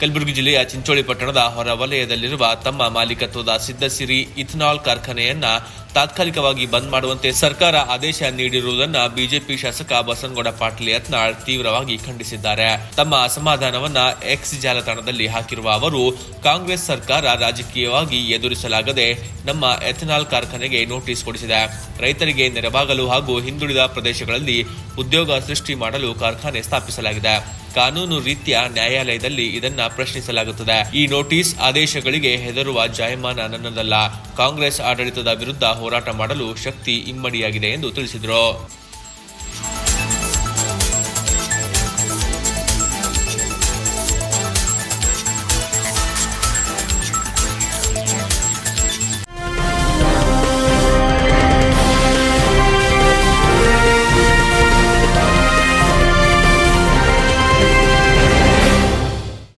ಕಲಬುರಗಿ ಜಿಲ್ಲೆಯ ಚಿಂಚೋಳಿ ಪಟ್ಟಣದ ಹೊರವಲಯದಲ್ಲಿರುವ ತಮ್ಮ ಮಾಲೀಕತ್ವದ ಸಿದ್ದಸಿರಿ ಇಥನಾಲ್ ಕಾರ್ಖಾನೆಯನ್ನ ತಾತ್ಕಾಲಿಕವಾಗಿ ಬಂದ್ ಮಾಡುವಂತೆ ಸರ್ಕಾರ ಆದೇಶ ನೀಡಿರುವುದನ್ನು ಬಿಜೆಪಿ ಶಾಸಕ ಬಸನಗೌಡ ಪಾಟೀಲ್ ಯತ್ನಾಳ್ ತೀವ್ರವಾಗಿ ಖಂಡಿಸಿದ್ದಾರೆ. ತಮ್ಮ ಅಸಮಾಧಾನವನ್ನ ಎಕ್ಸ್ ಜಾಲತಾಣದಲ್ಲಿ ಹಾಕಿರುವ ಅವರು, ಕಾಂಗ್ರೆಸ್ ಸರ್ಕಾರ ರಾಜಕೀಯವಾಗಿ ಎದುರಿಸಲಾಗದೆ ನಮ್ಮ ಎಥನಾಲ್ ಕಾರ್ಖಾನೆಗೆ ನೋಟಿಸ್ ಕೊಡಿಸಿದೆ. ರೈತರಿಗೆ ನೆರವಾಗಲು ಹಾಗೂ ಹಿಂದುಳಿದ ಪ್ರದೇಶಗಳಲ್ಲಿ ಉದ್ಯೋಗ ಸೃಷ್ಟಿ ಮಾಡಲು ಕಾರ್ಖಾನೆ ಸ್ಥಾಪಿಸಲಾಗಿದೆ. ಕಾನೂನು ರೀತಿಯ ನ್ಯಾಯಾಲಯದಲ್ಲಿ ಇದನ್ನ ಪ್ರಶ್ನಿಸಲಾಗುತ್ತದೆ. ಈ ನೋಟಿಸ್ ಆದೇಶಗಳಿಗೆ ಹೆದರುವ ಜಾಯಮಾನ ನನ್ನದಲ್ಲ. ಕಾಂಗ್ರೆಸ್ ಆಡಳಿತದ ವಿರುದ್ಧ ಹೋರಾಟ ಮಾಡಲು ಶಕ್ತಿ ಇಮ್ಮಡಿಯಾಗಿದೆ ಎಂದು ತಿಳಿಸಿದರು.